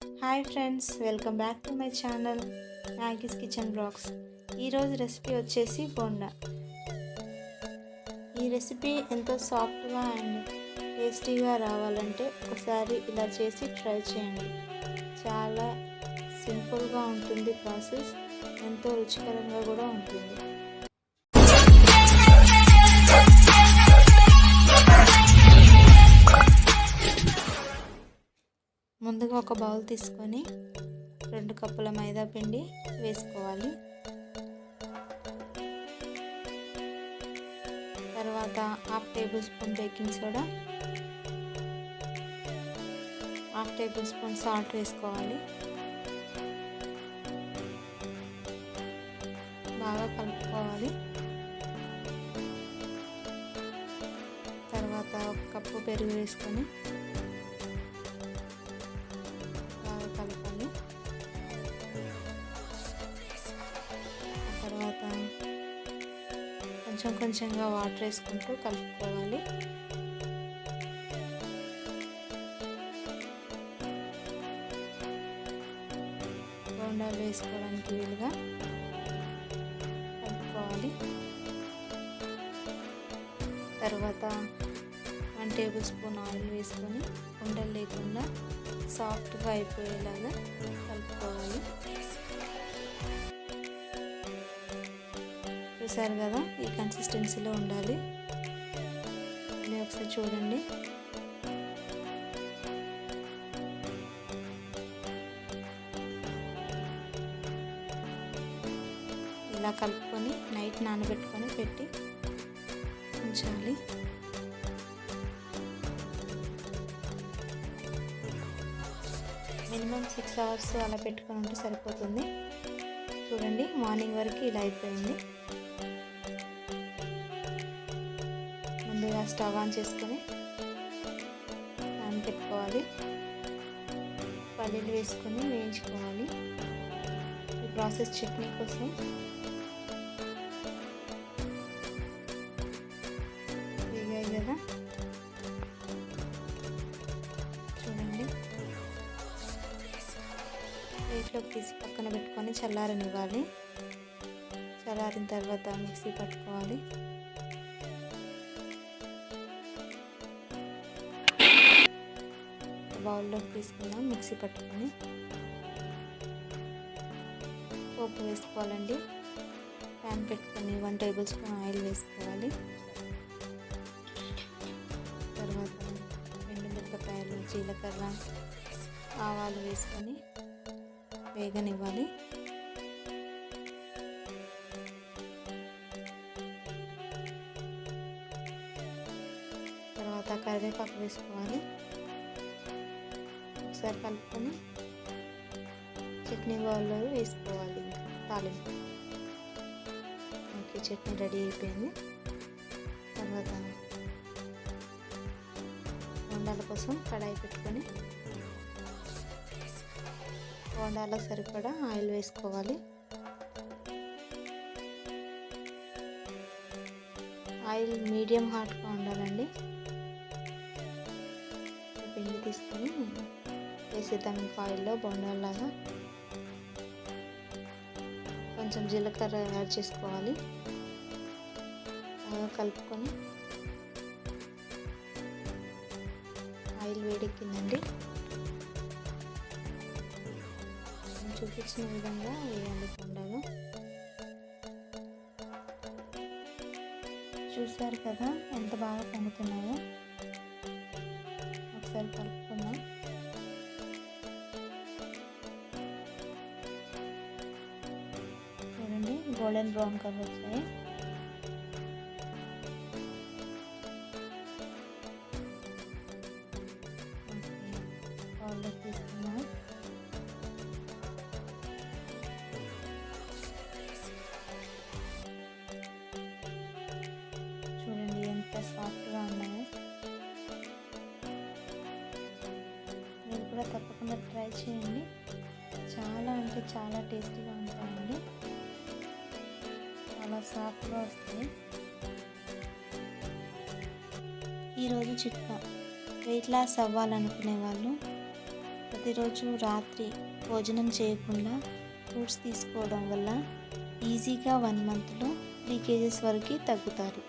Hi friends welcome back to my channel Maggie's kitchen blogs ఈరోజు recipe వచ్చేసి బోండా. ఈ recipe ఎంతో సాఫ్ట్గా అండ్ టేస్టీగా రావాలంటే ఒకసారి ఇలా చేసి ట్రై చేయండి. చాలా సింపుల్గా ఉంటుంది ప్రాసెస్ ఎంతో రుచికరంగా కూడా ఉంటుంది. ముందుగా ఒక బౌల్ తీసుకొని రెండు కప్పుల మైదా పిండి వేసుకోవాలి. తర్వాత half tablespoon baking soda half tablespoon salt వేసుకోవాలి. బాగా కలుపుకోవాలి. తర్వాత ఒక కప్పు పెరుగు వేసుకొని కొంచెం కొంచెంగా వాటర్ వేసుకుంటూ కలుపుకోవాలి. బోండా వేసుకోవడానికి వీలుగా కలుపుకోవాలి. తర్వాత వన్ టేబుల్ స్పూన్ ఆయిల్ వేసుకొని ఉండలు లేకుండా సాఫ్ట్గా అయిపోయేలాగా కలుపుకోవాలి. చూసారు కదా ఈ కన్సిస్టెన్సీలో ఉండాలి. మళ్ళీ ఒకసారి చూడండి. ఇలా కలుపుకొని నైట్ నానబెట్టుకొని పెట్టి ఉంచాలి. మినిమం సిక్స్ అవర్స్ అలా పెట్టుకొని ఉంటే సరిపోతుంది. చూడండి మార్నింగ్ వరకు ఇలా అయిపోయింది. ముందుగా స్టవ్ ఆన్ చేసుకొని పెట్టుకోవాలి పల్లీలు వేసుకొని వేయించుకోవాలి. ఈ ప్రాసెస్ చట్నీ కోసం. వేగాయి కదా? చూడండి. ప్లేట్లోకి తీసి పక్కన పెట్టుకొని చల్లారనివ్వాలి. చల్లారిన తర్వాత మిక్సీ పట్టుకోవాలి. బౌల్లోకి తీసుకుందాం మిక్సీ పట్టుకొని. పోపు వేసుకోవాలండి. ప్యాన్ పెట్టుకొని వన్ టేబుల్ స్పూన్ ఆయిల్ వేసుకోవాలి. తర్వాత రెండు మిరపకాయలు జీలకర్ర ఆవాలు వేసుకొని వేగనివ్వాలి. తర్వాత కరివేపాకు వేసుకోవాలి. ఒకసారి కలుపుకొని చట్నీ బౌల్లో వేసుకోవాలి తాలింపు. ఓకే చట్నీ రెడీ అయిపోయింది. తర్వాత వండాల కోసం కడాయి పెట్టుకొని వండాల సరిపడా ఆయిల్ వేసుకోవాలి. ఆయిల్ మీడియం హాట్గా ఉండాలండి. పిండి తీసుకొని వేసేద్దాం ఇంకా ఆయిల్లో బొండాలాగా కొంచెం జీలకర్ర యాడ్ చేసుకోవాలి. బాగా కలుపుకొని. ఆయిల్ వేడెక్కిందండి. చూపించిన విధంగా వేయాలి బొండాలు. చూశారు కదా ఎంత బాగా పొంగుతున్నాయో ఒకసారి కలుపు గోల్డెన్ బ్రౌన్ కలర్ వచ్చాయి బౌల్లోకి చూడండి ఎంత సాఫ్ట్గా ఉన్నాయో. మీరు కూడా తప్పకుండా ట్రై చేయండి. చాలా అంటే చాలా టేస్టీగా ఉంటాయండి. చాలా సాఫ్ట్గా వస్తాయి ఈరోజు చిట్కా. వెయిట్ లాస్ అవ్వాలనుకునే వాళ్ళు ప్రతిరోజు రాత్రి భోజనం చేయకుండా ఫ్రూట్స్ తీసుకోవడం వల్ల ఈజీగా వన్ మంత్లో త్రీ కేజెస్ వరకు తగ్గుతారు.